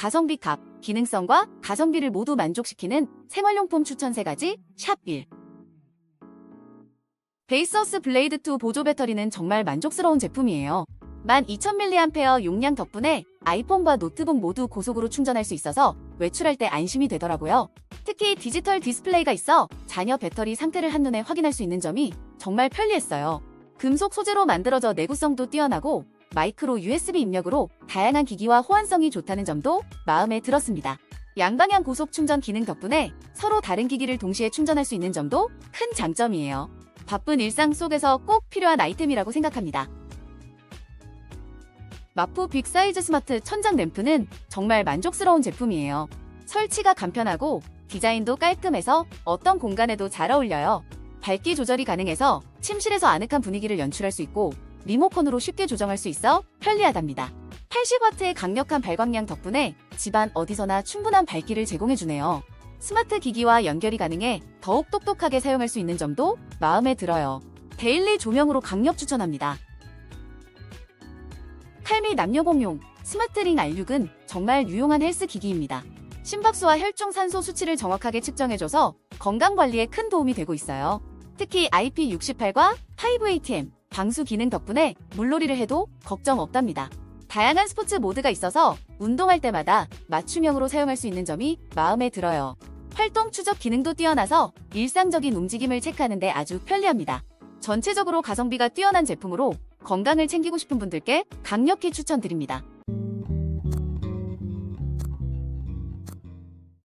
가성비 값, 기능성과 가성비를 모두 만족시키는 생활용품 추천 3가지 샵 1. 베이서스 블레이드 2 보조 배터리는 정말 만족스러운 제품이에요. 12,000mAh 용량 덕분에 아이폰과 노트북 모두 고속으로 충전할 수 있어서 외출할 때 안심이 되더라고요. 특히 디지털 디스플레이가 있어 자녀 배터리 상태를 한눈에 확인할 수 있는 점이 정말 편리했어요. 금속 소재로 만들어져 내구성도 뛰어나고 마이크로 USB 입력으로 다양한 기기와 호환성이 좋다는 점도 마음에 들었습니다. 양방향 고속 충전 기능 덕분에 서로 다른 기기를 동시에 충전할 수 있는 점도 큰 장점이에요. 바쁜 일상 속에서 꼭 필요한 아이템이라고 생각합니다. 마프 빅사이즈 스마트 천장 램프는 정말 만족스러운 제품이에요. 설치가 간편하고 디자인도 깔끔해서 어떤 공간에도 잘 어울려요. 밝기 조절이 가능해서 침실에서 아늑한 분위기를 연출할 수 있고 리모컨으로 쉽게 조정할 수 있어 편리하답니다. 80W의 강력한 발광량 덕분에 집안 어디서나 충분한 밝기를 제공해주네요. 스마트 기기와 연결이 가능해 더욱 똑똑하게 사용할 수 있는 점도 마음에 들어요. 데일리 조명으로 강력 추천합니다. 칼미 남녀 공용 스마트링 R6은 정말 유용한 헬스 기기입니다. 심박수와 혈중 산소 수치를 정확하게 측정해줘서 건강 관리에 큰 도움이 되고 있어요. 특히 IP68과 5ATM 방수 기능 덕분에 물놀이를 해도 걱정 없답니다. 다양한 스포츠 모드가 있어서 운동할 때마다 맞춤형으로 사용할 수 있는 점이 마음에 들어요. 활동 추적 기능도 뛰어나서 일상적인 움직임을 체크하는데 아주 편리합니다. 전체적으로 가성비가 뛰어난 제품으로 건강을 챙기고 싶은 분들께 강력히 추천드립니다.